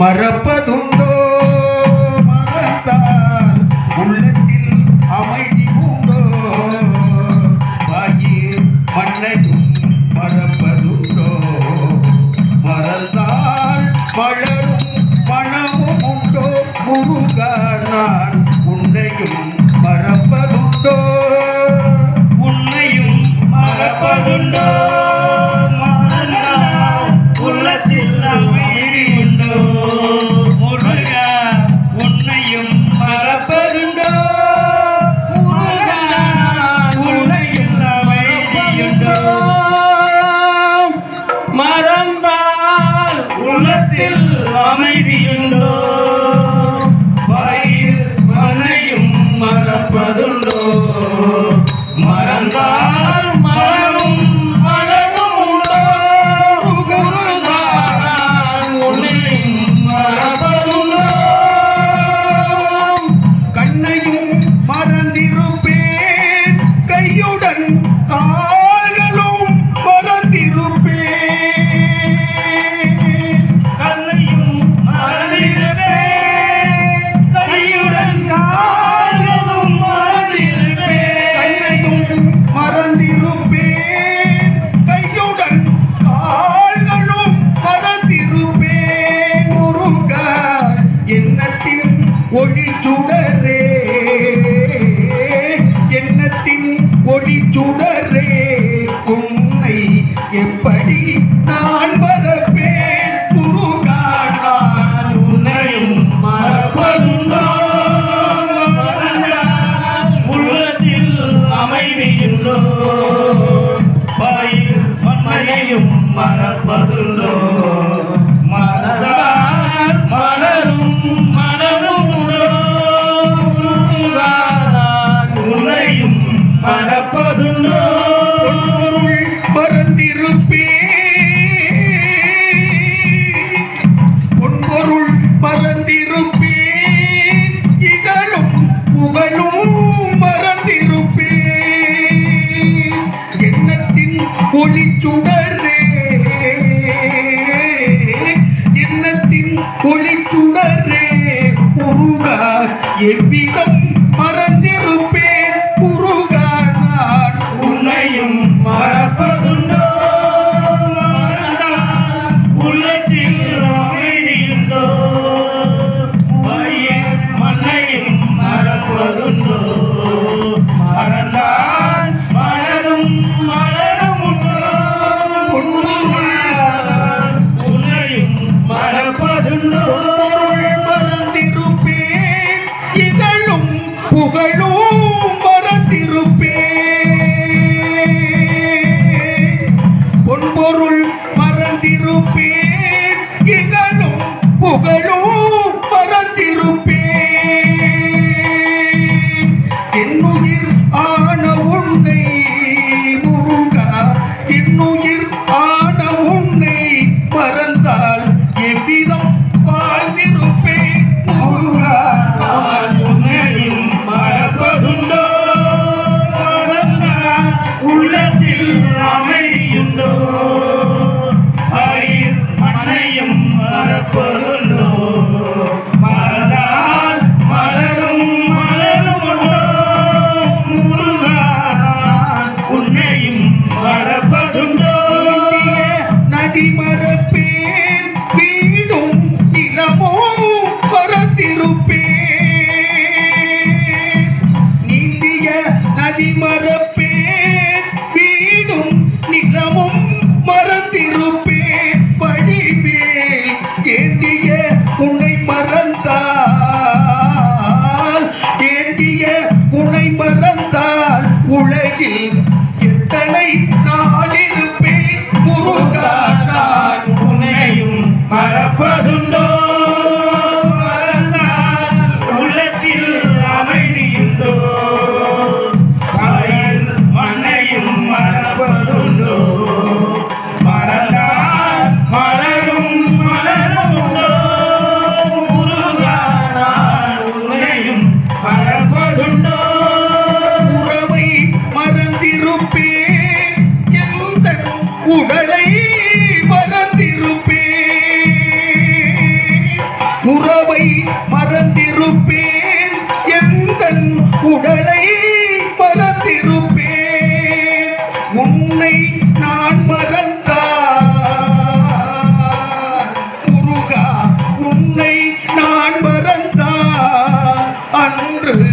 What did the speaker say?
மறப்பதுண்டோ? மறந்தால் உள்ளத்தில் அமைதி உண்டோ வாயே மண்ணையும் மறப்பதுண்டோ? மறந்தால் மலரும் பணமும் உண்டோ? முருகா நான் உன்னையும் எப்படி நான் மறப்பேன் குருகாட்டால் உன்னையும் மறப்பதுண்டோ? உள்ளத்தில் அமைதியுண்டோ மறப்பதுண்டோ? எவ்விதம் மறந்திருப்பேன்? குருகா நான் உன்னையும் மறப்பதுண்டோ? உள்ளத்தில் அமைதியுண்டோ? மண்ணையும் மறப்பதுண்டோ? மறந்தான் மலரும் மலரும் உன்னோ உன்னையும் மறப்பதுண்டோ? அடிமரப்பேன் வீடும் நிலமும் மறந்திருப்பேன். படிவேன் ஏந்திய உன்னை மறந்தால் ஏந்திய உன்னை மறந்தால் உலகில் உறவை மறந்திருப்பேன். எந்த உடலை மறந்திருப்பேன். உன்னை நான் மறந்தார். முருகா உன்னை நான் மறந்தார். அன்று